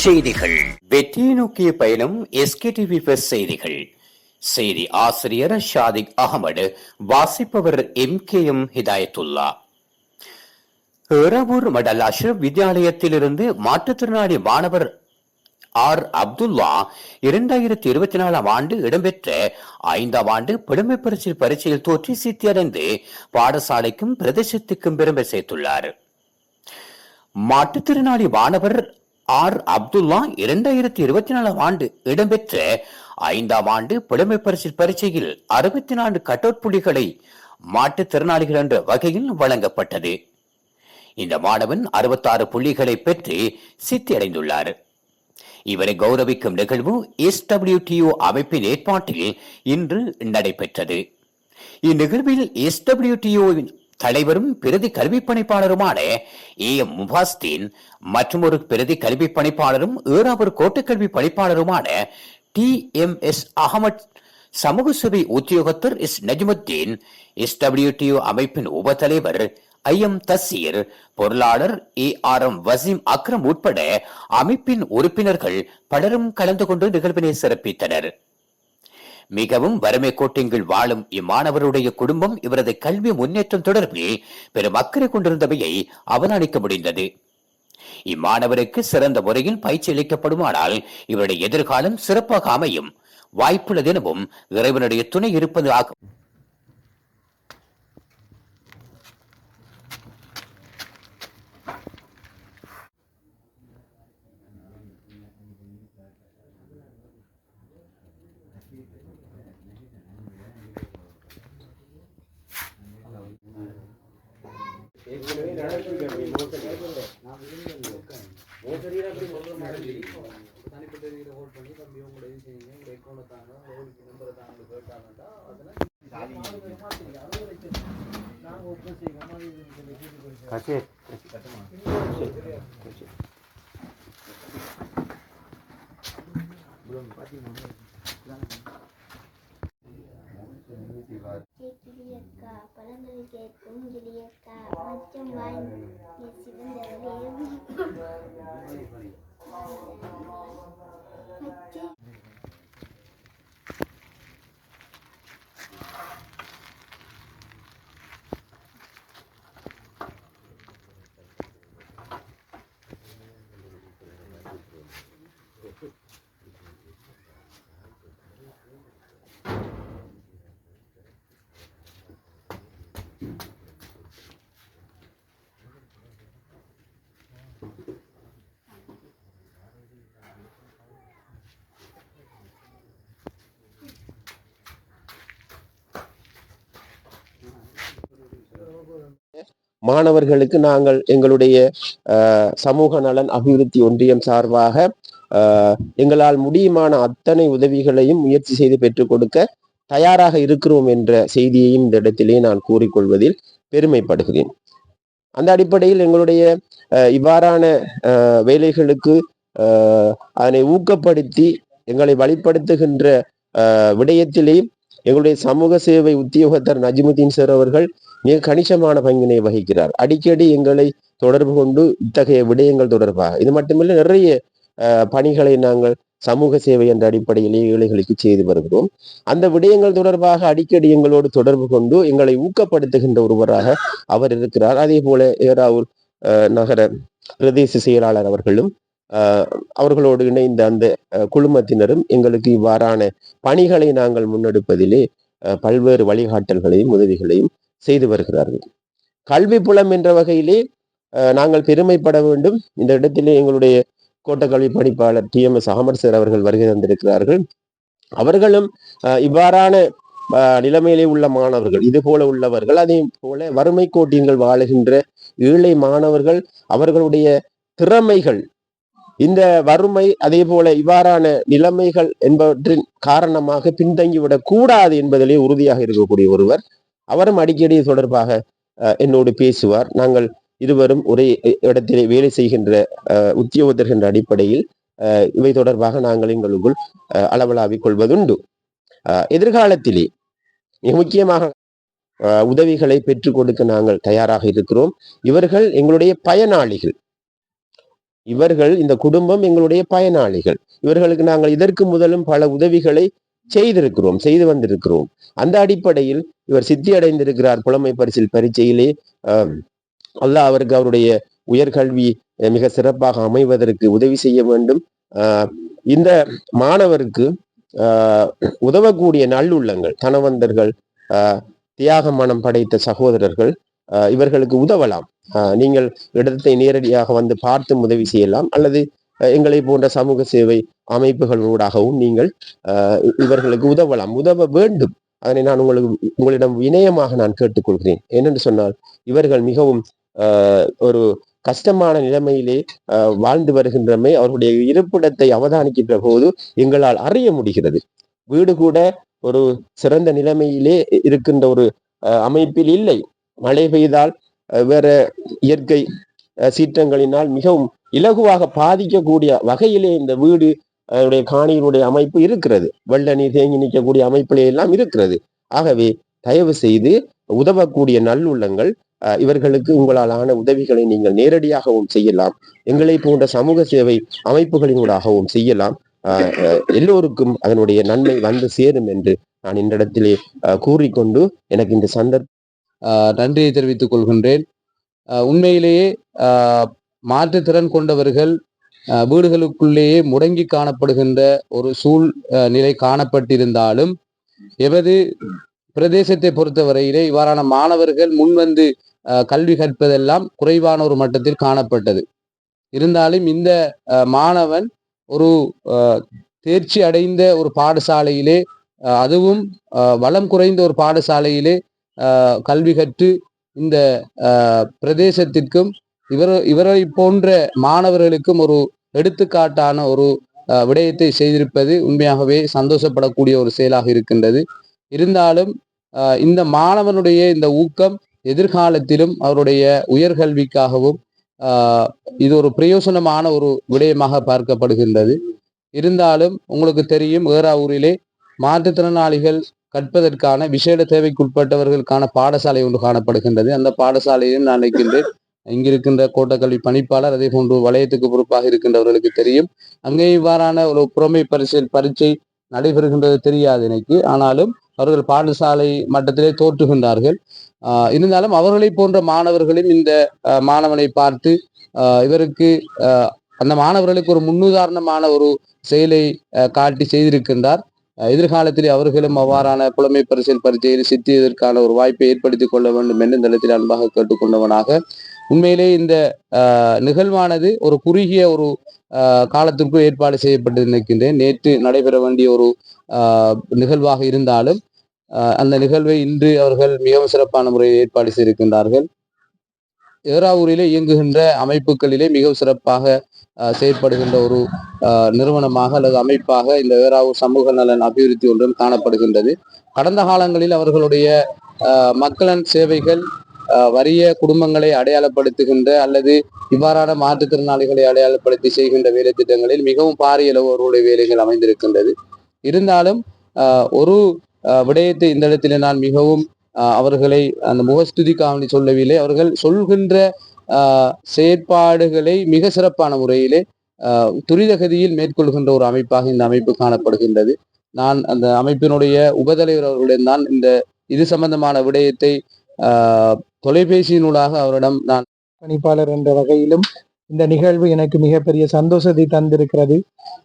செய்திகள். வெற்றியை நோக்கிய பயணம் எஸ்கேடிவி பிளஸ் செய்திகள். செய்தி ஆசிரியர் ஷாதிக் அகமது வாசிப்பவர் M K M Hidayathullah. Eravur மடல் அஷ்ரப் வித்யாலயத்திலிருந்து மாற்றுத்திறனாளி மாணவர் ஆர் அப்துல்லா இரண்டாயிரத்தி இருபத்தி நாலாம் ஆண்டு இடம்பெற்ற ஐந்தாம் ஆண்டு பெருமை பரிசு பரீட்சையில் தோற்றி சித்தியடைந்து பாடசாலைக்கும் பிரதேசத்துக்கும் பெருமை சேர்த்துள்ளார். மாற்றுத்திறனாளி மாணவர் ஆர் அப்துல்லா இரண்டாயிரத்தி இருபத்தி நாலாம் ஆண்டு இடம்பெற்ற ஐந்தாம் ஆண்டு புலமை பரிசு பரீட்சையில் அறுபத்தி நான்கு கட்டோட் புள்ளிகளை மாற்றுத்திறனாளிகள் என்ற வகையில் வழங்கப்பட்டது. இந்த மாணவன் அறுபத்தாறு புள்ளிகளை பெற்று சித்தியடைந்துள்ளார். இவரை கௌரவிக்கும் நிகழ்வு எஸ்டபிள்யூடிஓ அமைப்பின் ஏற்பாட்டில் இன்று நடைபெற்றது. இந்நிகழ்வில் எஸ்டபிள்யூடிஓவின் தலைவரும் பிரதி கல்வி பணிப்பாளருமான ஏ. எம். முபாஸ்தீன் மற்றும் ஒரு பிரதி கல்வி பணிப்பாளரும் ஏறாவூர் கோட்டக்கல்வி பணிப்பாளருமான டி. எம். எஸ். அகமட் சமூக சேவை உத்தியோகத்தர் எஸ். நஜ்முத்தீன் எஸ்டபிள்யூடிஓ அமைப்பின் உபத்தலைவர் ஐ. எம். தசீர் பொருளாளர் A. R. M. Waseem Akram உட்பட அமைப்பின் உறுப்பினர்கள் பலரும் கலந்து கொண்டு நிகழ்வினை சிறப்பித்தனர். மிகவும் வறுமை கோட்டிங்கில் வாழும் இம்மாணவருடைய குடும்பம் இவரது கல்வி முன்னேற்றம் தொடர்பில் பெரும் அக்கறை கொண்டிருந்தவையை அவதானிக்க முடிந்தது. இம்மாணவருக்கு சிறந்த முறையில் பயிற்சி அளிக்கப்படுமானால் இவருடைய எதிர்காலம் சிறப்பாக அமையும். வாய்ப்புள்ளது எனவும் இறைவனுடைய துணை இருப்பது ஆகும் தனிப்பட்ட இதில் ஹோல்ட் பண்ணி தம்பி உங்களோட இது செய்யுங்க உங்களோட தாங்க உங்களுக்கு நம்பரை தாங்க கேட்டாங்கட்டா அதில் நாங்கள் ஒப்பன் செய்யணும் அது இது சொல்லி கேட்டு போயிட்டு கிளியக்கா மாணவர்களுக்கு நாங்கள் எங்களுடைய சமூக நலன் அபிவிருத்தி ஒன்றியம் சார்பாக எங்களால் முடியுமான அத்தனை உதவிகளையும் முயற்சி செய்து பெற்றுக் கொடுக்க தயாராக இருக்கிறோம் என்ற செய்தியையும் இந்த இடத்திலே நான் கூறிக்கொள்வதில் பெருமைப்படுகிறேன். அந்த அடிப்படையில் எங்களுடைய இவ்வாறான வேலைகளுக்கு அதனை ஊக்கப்படுத்தி எங்களை வழிப்படுத்துகின்ற அஹ், விடயத்திலே எங்களுடைய சமூக சேவை உத்தியோகத்தர் நஜிமுதீன் சார் அவர்கள் மிக கணிசமான பங்கினை வகிக்கிறார். அடிக்கடி எங்களை தொடர்பு கொண்டு இத்தகைய விடயங்கள் தொடர்பாக. இது மட்டுமில்லை நிறைய அஹ், பணிகளை நாங்கள் சமூக சேவை என்ற அடிப்படையிலே ஏழைகளுக்கு செய்து வருகிறோம். அந்த விடயங்கள் தொடர்பாக அடிக்கடி எங்களோடு தொடர்பு கொண்டு எங்களை ஊக்கப்படுத்துகின்ற ஒருவராக அவர் இருக்கிறார். அதே போல ஏறாவூர் அஹ், நகர பிரதேச செயலாளர் அவர்களும் அவர்களோடு இணைந்த அந்த குழுமத்தினரும் எங்களுக்கு இவ்வாறான பணிகளை நாங்கள் முன்னெடுப்பதிலே பல்வேறு வழிகாட்டல்களையும் உதவிகளையும் செய்து வருகிறார்கள். கல்வி புலம் என்ற வகையிலே நாங்கள் பெருமைப்பட வேண்டும். இந்த இடத்திலே எங்களுடைய கோட்டக்கல்வி பணிப்பாளர் D. M. S. Ahmed sir அவர்கள் வருகை தந்திருக்கிறார்கள். அவர்களும் இவ்வாறான நிலைமையிலே உள்ள மாணவர்கள் இது போல உள்ளவர்கள் அதே போல வறுமை கோட்டின்கள் வாழுகின்ற ஏழை மாணவர்கள் அவர்களுடைய திறமைகள் இந்த வறுமை அதே போல இவ்வாறான நிலைமைகள் என்பவற்றின் காரணமாக பின்தங்கிவிடக் கூடாது என்பதிலே உறுதியாக இருக்கக்கூடிய ஒருவர் அவரும் அடிக்கடி தொடர்பாக அஹ், என்னோடு பேசுவார். நாங்கள் இருவரும் ஒரே இடத்திலே வேலை செய்கின்ற அஹ், உத்தியோகத்தர் என்ற அடிப்படையில் அஹ், இவை தொடர்பாக நாங்கள் எங்களுக்குள் அஹ், அளவலாவிக் கொள்வதுண்டு. எதிர்காலத்திலே மிக முக்கியமாக அஹ், உதவிகளை பெற்றுக் கொடுக்க நாங்கள் தயாராக இருக்கிறோம். இவர்கள் எங்களுடைய பயனாளிகள். இவர்கள் இந்த குடும்பம் எங்களுடைய பயனாளிகள். இவர்களுக்கு நாங்கள் இதற்கு முதலும் பல உதவிகளை செய்திருக்கிறோம் செய்து வந்திருக்கிறோம். அந்த அடிப்படையில் இவர் சித்தி அடைந்திருக்கிறார் புலமை பரிசில் பரீட்சையிலே. அல்லாஹ் அவருக்கு அவருடைய உயர்கல்வி மிக சிறப்பாக அமைவதற்கு உதவி செய்ய வேண்டும். ஆஹ், இந்த மாணவருக்கு ஆஹ், உதவக்கூடிய நல்லுள்ளங்கள் தனவந்தர்கள் ஆஹ், தியாக மனம் படைத்த சகோதரர்கள் இவர்களுக்கு உதவலாம். ஆஹ், நீங்கள் இடத்தை நேரடியாக வந்து பார்த்து உதவி செய்யலாம். அல்லது அஹ், எங்களை போன்ற சமூக சேவை அமைப்புகளூடாகவும் நீங்கள் ஆஹ், இவர்களுக்கு உதவலாம். உதவ வேண்டும். அதனை நான் உங்களுக்கு உங்களிடம் வினயமாக நான் கேட்டுக்கொள்கிறேன். ஏனென்று சொன்னால் இவர்கள் மிகவும் ஆஹ், ஒரு கஷ்டமான நிலைமையிலே வாழ்ந்து வருகின்றமை அவர்களுடைய இருப்பிடத்தை அவதானிக்கின்ற போது எங்களால் அறிய முடிகிறது. வீடு கூட ஒரு சிறந்த நிலைமையிலே இருக்கின்ற ஒரு அமைப்பில் இல்லை. மழை பெய்தால் வேற இயற்கை சீற்றங்களினால் மிகவும் இலகுவாக பாதிக்கக்கூடிய வகையிலே இந்த வீடு அதனுடைய காணியினுடைய அமைப்பு இருக்கிறது. வெள்ள நீர் தேங்கி நிற்கக்கூடிய அமைப்பிலே எல்லாம் இருக்கிறது. ஆகவே தயவு செய்து உதவக்கூடிய நல்லுள்ளங்கள் அஹ், இவர்களுக்கு உங்களால் ஆன உதவிகளை நீங்கள் நேரடியாகவும் செய்யலாம். எங்களை போன்ற சமூக சேவை அமைப்புகளினூடாகவும் செய்யலாம். எல்லோருக்கும் அதனுடைய நன்மை வந்து சேரும் என்று நான் இந்த இடத்திலே அஹ், கூறிக்கொண்டு எனக்கு இந்த சந்தர்ப்பம் நன்றியை தெரிவித்துக் கொள்கின்றேன். உண்மையிலேயே ஆஹ் மாற்றுத்திறன் கொண்டவர்கள் வீடுகளுக்குள்ளேயே முடங்கி காணப்படுகின்ற ஒரு சூழ் நிலை காணப்பட்டிருந்தாலும் எமது பிரதேசத்தை பொறுத்தவரையிலே இவ்வாறான மாணவர்கள் முன்வந்து கல்வி கற்பதெல்லாம் குறைவான ஒரு மட்டத்தில் காணப்பட்டது. இருந்தாலும் இந்த மாணவன் ஒரு ஆஹ் தேர்ச்சி அடைந்த ஒரு பாடசாலையிலே அதுவும் ஆஹ் வளம் குறைந்த ஒரு பாடசாலையிலே கல்வி கற்று இந்த பிரதேசத்திற்கும் இவர் இவரை போன்ற மாணவர்களுக்கும் ஒரு எடுத்துக்காட்டான ஒரு விடயத்தை செய்திருப்பது உண்மையாகவே சந்தோஷப்படக்கூடிய ஒரு செயலாக இருக்கின்றது. இருந்தாலும் இந்த மாணவனுடைய இந்த ஊக்கம் எதிர்காலத்திலும் அவருடைய உயர்கல்விக்காகவும் இது ஒரு பிரயோசனமான ஒரு விடயமாக பார்க்கப்படுகின்றது. இருந்தாலும் உங்களுக்கு தெரியும் ஏறாவூரிலே மாற்றுத்திறனாளிகள் கற்பதற்கான விசேட தேவைக்குட்பட்டவர்களுக்கான பாடசாலை ஒன்று காணப்படுகின்றது. அந்த பாடசாலையும் நான் நினைக்கின்றேன் இங்கிருக்கின்ற கோட்டக்கல்வி பணிப்பாளர் அதே போன்று வளையத்துக்கு பொறுப்பாக இருக்கின்றவர்களுக்கு தெரியும். அங்கே இவ்வாறான ஒரு புறமை பரிசில் பரீட்சை நடைபெறுகின்றது தெரியாது எனக்கு. ஆனாலும் அவர்கள் பாடசாலை மட்டத்திலே தோற்றுகின்றார்கள். இருந்தாலும் அவர்களை போன்ற மாணவர்களும் இந்த மாணவனை பார்த்து இவருக்கு அந்த மாணவர்களுக்கு ஒரு முன்னுதாரணமான ஒரு செயலை காட்டி செய்திருக்கின்றார். எதிர்காலத்தில் அவர்களும் அவ்வாறான புலமை பரிசில் பரீட்சையில் சித்தியதற்கான ஒரு வாய்ப்பை ஏற்படுத்திக் கொள்ள வேண்டும் என்று இந்த இடத்தில் அன்பாக கேட்டுக்கொண்டவனாக. உண்மையிலே இந்த ஆஹ் நிகழ்வானது ஒரு குறுகிய ஒரு ஆஹ் காலத்திற்குள் ஏற்பாடு செய்யப்பட்டு நிற்கின்றேன். நேற்று நடைபெற வேண்டிய ஒரு ஆஹ் நிகழ்வாக இருந்தாலும் ஆஹ் அந்த நிகழ்வை இன்று அவர்கள் மிகவும் சிறப்பான முறையில் ஏற்பாடு செய்திருக்கின்றார்கள். ஏறாவூரிலே இயங்குகின்ற அமைப்புகளிலே மிகவும் சிறப்பாக செயற்படுகின்ற ஒரு நிறுவனமாக அல்லது அமைப்பாக இந்த வேறாவூர் சமூக நலன் அபிவிருத்தி ஒன்றும் காணப்படுகின்றது. கடந்த காலங்களில் அவர்களுடைய ஆஹ் மக்களின் சேவைகள் வறிய குடும்பங்களை அடையாளப்படுத்துகின்ற அல்லது இவ்வாறான மாற்றுத்திறனாளிகளை அடையாளப்படுத்தி செய்கின்ற வேலை திட்டங்களில் மிகவும் பாரிய அளவு அவர்களுடைய வேலைகள் அமைந்திருக்கின்றது. இருந்தாலும் ஆஹ் ஒரு விடயத்தை இந்த இடத்திலே நான் மிகவும் ஆஹ் அவர்களை அந்த முகஸ்துதி காவணி சொல்லவில்லை. அவர்கள் சொல்கின்ற செயற்பாடுகளை மிக சிறப்பான முறையிலே ஆஹ் துரிதகதியில் மேற்கொள்கின்ற ஒரு அமைப்பாக இந்த அமைப்பு காணப்படுகின்றது. நான் அந்த அமைப்பினுடைய உபதலைவர் அவர்களிடம் தான் இந்த இது சம்பந்தமான விடயத்தை ஆஹ் தொலைபேசியினூடாக அவரிடம் நான் பணிப்பாளர் என்ற வகையிலும் இந்த நிகழ்வு எனக்கு மிகப்பெரிய சந்தோஷத்தை தந்திருக்கிறது.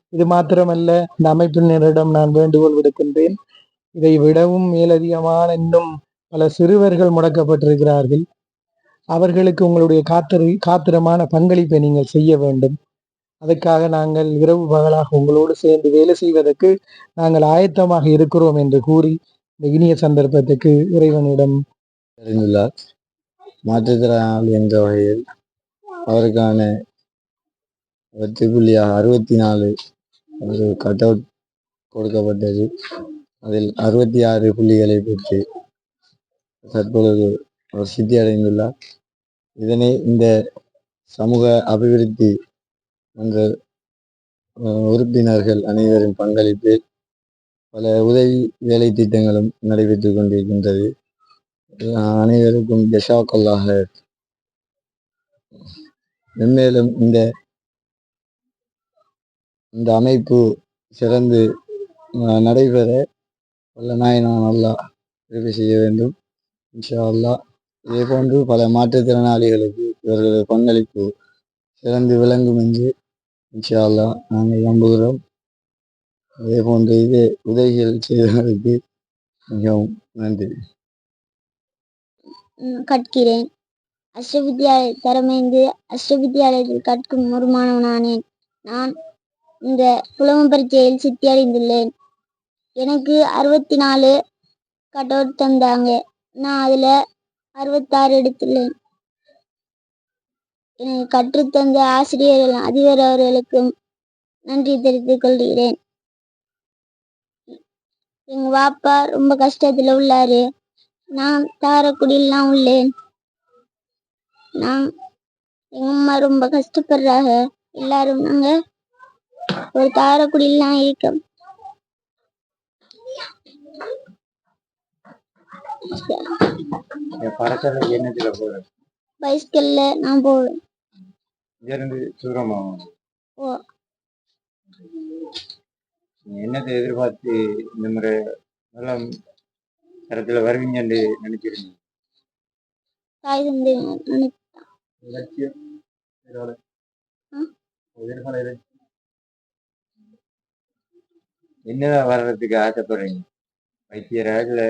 இது மாத்திரமல்ல இந்த அமைப்பினரிடம் நான் வேண்டுகோள் விடுக்கின்றேன். இதை விடவும் மேலதிகமான இன்னும் பல சிறுவர்கள் முடக்கப்பட்டிருக்கிறார்கள். அவர்களுக்கு உங்களுடைய காத்திரு காத்திரமான பங்களிப்பை நீங்கள் செய்ய வேண்டும். அதற்காக நாங்கள் இரவு பகலாக உங்களோடு சேர்ந்து வேலை செய்வதற்கு நாங்கள் ஆயத்தமாக இருக்கிறோம் என்று கூறி இந்த இனிய சந்தர்ப்பத்துக்கு இறைவனிடம் தெரிந்துள்ளார். மாற்றுத்திறனாளி என்ற வகையில் அவருக்கான வெற்றி புள்ளியாக அறுபத்தி நாலு ஒரு கட் அவுட் கொடுக்கப்பட்டது. அதில் அறுபத்தி ஆறு புள்ளிகளை பெற்று தற்பொழுது அவர் சித்தி அடைந்துள்ளார் இதனை இந்த சமூக அபிவிருத்தி என்ற உறுப்பினர்கள் அனைவரின் பங்களிப்பில் பல உதவி வேலை திட்டங்களும் நடைபெற்று கொண்டிருக்கின்றது. அனைவருக்கும் ஜஷாக்கல்லாக மென்மேலும் இந்த இந்த அமைப்பு சிறந்து நடைபெற வல்ல நாயனான் அல்லாஹ் உதவி செய்ய வேண்டும். இன்ஷா அல்லாஹ். இதே போன்று பல மாற்றுத்திறனாளிகளுக்கு இவர்களது பங்களிப்பு சிறந்து விளங்கும் என்று இன்ஷா நாங்கள் நம்புகிறோம். அதே போன்று இது உதவிகள் செய்தவர்களுக்கு மிகவும் நன்றி. கற்கிறேன். அஷ்டவித்யாலய தரமைந்து அஷ்டவித்யாலயத்தில் கற்கும் ஒரு மாணவனானேன் நான் இந்த புலமை பரீட்சையில் சித்தி அடைந்துள்ளேன் எனக்கு அறுபத்தி நாலு கட் அவுட் தந்தாங்க. நான் அதில் அறுபத்தாறு எடுத்துள்ளேன். எனக்கு கற்றுத்தந்த ஆசிரியர்கள் அதிபர் அவர்களுக்கும் நன்றி தெரிவித்துக் கொள்கிறேன். எங்க வாப்பா ரொம்ப கஷ்டத்துல உள்ளாரு. நான் தாரக்குடியெல்லாம் உள்ளேன். நான் எங்க அம்மா ரொம்ப கஷ்டப்படுறாங்க. எல்லாரும் நாங்க ஒரு தாரக்குடியெல்லாம் இருக்கோம். பறக்கலை என்னத்துல போகிற பைஸ்கல்ல நான் போவேன். இங்கிருந்து தூரமாகும் ஓ என்னத்தை எதிர்பார்த்து இந்த முறை நல்ல தரத்தில் வருவீங்கன்னு நினைச்சிருந்தீங்க தாய் தந்தை என்னதான் வர்றதுக்கு ஆசைப்படுறீங்க? வைத்தியரா இல்ல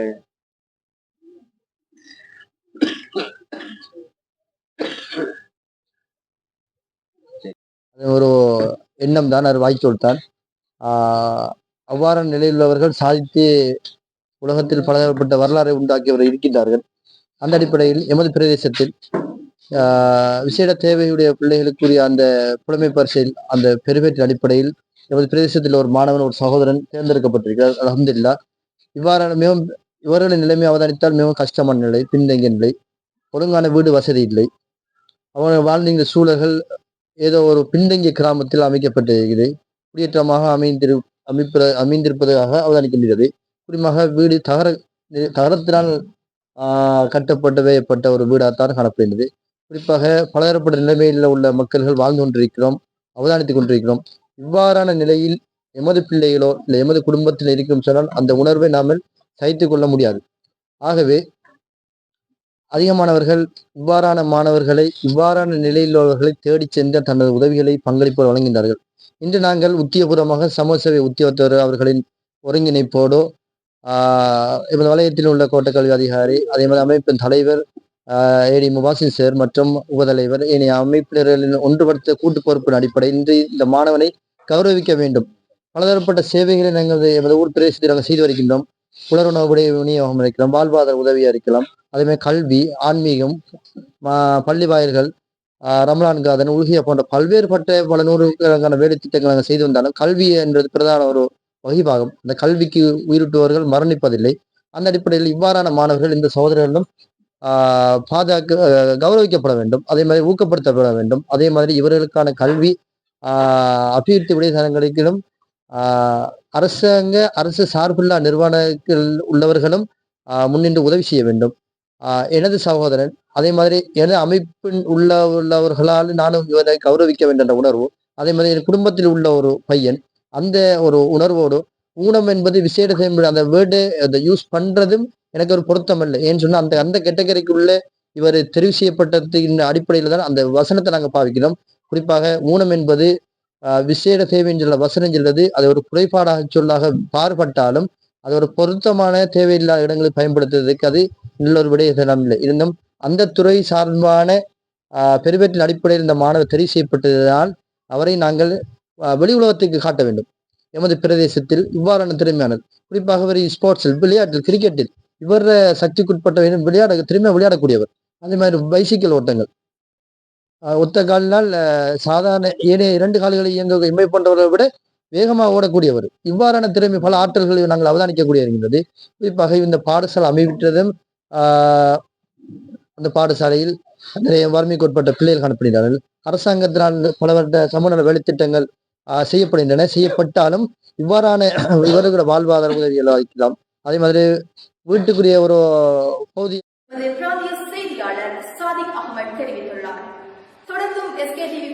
ஒரு எண்ணம் தான் அவர் வாய்க்கு கொடுத்தார் ஆஹ் அவ்வாறான நிலையில் உள்ளவர்கள் சாதித்து உலகத்தில் பலதரப்பட்ட வரலாறை உண்டாக்கியவர் இருக்கின்றார்கள். அந்த அடிப்படையில் எமது பிரதேசத்தில் ஆஹ் விசேட தேவையுடைய பிள்ளைகளுக்குரிய அந்த புலமை பரிசையில் அந்த பெருமையின் அடிப்படையில் எமது பிரதேசத்தில் ஒரு மாணவன் ஒரு சகோதரன் தேர்ந்தெடுக்கப்பட்டிருக்கிறார். அலமதுல்லா இவ்வாறான மிகவும் இவர்களின் நிலைமை அவதானித்தால் மிகவும் கஷ்டமான நிலை பின்தங்கிய நிலை ஒழுங்கான வீடு வசதி இல்லை. அவர்கள் வாழ்ந்த சூழல்கள் ஏதோ ஒரு பின்தங்கிய கிராமத்தில் அமைக்கப்பட்டிருக்கிறது. குடியேற்றமாக அமைந்திரு அமைப்ப அமைந்திருப்பதாக அவதானிக்கின்றது. குறிப்பாக வீடு தகர தகரத்தினால் ஆஹ் கட்டப்பட்ட வேயப்பட்ட ஒரு வீடாகத்தான் காணப்படுகிறது குறிப்பாக பலதரப்பட்ட நிலைமையில் உள்ள மக்கள்கள் வாழ்ந்து கொண்டிருக்கிறோம் அவதானித்துக் கொண்டிருக்கிறோம். இவ்வாறான நிலையில் எமது பிள்ளைகளோ இல்லை எமது குடும்பத்தில் இருக்கும் சொன்னால் அந்த உணர்வை நாமல் சகித்துக் கொள்ள முடியாது. ஆகவே அதிகமானவர்கள் இவ்வாறான மாணவர்களை இவ்வாறான நிலையில் உள்ளவர்களை தேடிச் சென்று தனது உதவிகளை பங்களிப்பு வழங்குகின்றார்கள். இன்று நாங்கள் உத்தியபூர்வமாக சமூக சேவை உத்தியோகத்தர் அவர்களின் ஒருங்கிணைப்போடு ஆஹ் எமது வலயத்தில் உள்ள கோட்டக்கல்வி அதிகாரி அதே மாதிரி அமைப்பின் தலைவர் ஆஹ் ஏடி முபாசின் சார் மற்றும் உபதலைவர் இனி அமைப்பினர்களின் ஒன்றுபடுத்த கூட்டு பொறுப்பின் அடிப்படையில் இன்று இந்த மாணவனை கௌரவிக்க வேண்டும். பலதரப்பட்ட சேவைகளை நாங்கள் எமது ஊர் பிரதேசத்தில் நாங்கள் செய்து வருகின்றோம். புலருணவு விநியோகம் இருக்கலாம் வாழ்வாதார உதவியா இருக்கலாம். அதே மாதிரி கல்வி ஆன்மீகம் பள்ளி வாயில்கள் ரமலான் காதன் உலகிய போன்ற பல்வேறுபட்ட பல நூறுக்கணக்கான வேலை திட்டங்கள் நாங்கள் செய்து வந்தாலும் கல்வி என்றது பிரதான ஒரு வகிபாகம் இந்த கல்விக்கு உயிரிட்டுவர்கள் மரணிப்பதில்லை. அந்த அடிப்படையில் இவ்வாறான மாணவர்கள் இந்த சகோதரர்களும் ஆஹ் பாதுகாக்க கௌரவிக்கப்பட வேண்டும். அதே மாதிரி ஊக்கப்படுத்தப்பட வேண்டும். அதே மாதிரி இவர்களுக்கான கல்வி ஆஹ் அபிவிருத்தி விடைத்தனங்களுக்கிலும் ஆஹ் அரசாங்க அரசு சார்பில்லா நிர்வாணத்தில் உள்ளவர்களும் முன்னின்று உதவி செய்ய வேண்டும். எனது சகோதரன் அதே மாதிரி எனது அமைப்பின் உள்ள உள்ளவர்களால் நானும் இவரை கௌரவிக்க வேண்டும் என்ற உணர்வு அதே மாதிரி என் குடும்பத்தில் உள்ள ஒரு பையன் அந்த ஒரு உணர்வோடு ஊனம் என்பது விசேட அந்த வேர்டு அதை யூஸ் பண்றதும் எனக்கு ஒரு பொருத்தம் இல்லை ஏன்னு சொன்னா அந்த அந்த கெட்டகரிக்குள்ளே இவர் தெரிவு செய்யப்பட்டதின் அடிப்படையில் தான் அந்த வசனத்தை நாங்கள் பாவிக்கிறோம். குறிப்பாக ஊனம் என்பது விசேட தேவை என்ற வசனம் சொல்றது அது ஒரு குறைபாடாக சொல்லாக பாடுபட்டாலும் அது ஒரு பொருத்தமான தேவையில்லாத இடங்களில் பயன்படுத்துவதற்கு அது நல்ல ஒரு விடயம் இல்லை இருந்தும் அந்த துறை சார்பான பெருவேற்றின் பெருவற்றின் அடிப்படையில் இந்த மாணவர் தெரிவு செய்யப்பட்டதால் அவரை நாங்கள் வெளி உலகத்துக்கு காட்ட வேண்டும். எமது பிரதேசத்தில் இவ்வாறான திறமையானது. குறிப்பாக இவர் ஸ்போர்ட்ஸில் விளையாட்டில் கிரிக்கெட்டில் இவர் சக்திக்குட்பட்ட விளையாட திறமையாக விளையாடக்கூடியவர். அதே மாதிரி பைசிக்கல் ஓட்டங்கள். ஒத்த காலினால் சாதாரண ஏனைய இரண்டு கால்களை இயங்க இமை போன்றவரை விட வேகமாக ஓடக்கூடியவர். இவ்வாறான திறமை பல ஆற்றல்களை நாங்கள் அவதானிக்கக்கூடிய இருக்கின்றது குறிப்பாக இந்த பாடசாலை அமைவிட்டதும் ஆஹ் அந்த பாடசாலையில் நிறைய வறுமைக்கு உட்பட்ட பிள்ளைகள் காணப்படுகிறார்கள். அரசாங்கத்தினால் பலவற்ற சமூக வேலைத்திட்டங்கள் செய்யப்படுகின்றன. செய்யப்பட்டாலும் இவ்வாறான இவர்களோட வாழ்வாதார உதவிகளை அளிக்கலாம் அதே மாதிரி வீட்டுக்குரிய ஒரு பகுதி செய்தியாளர் சாதிக் அகமது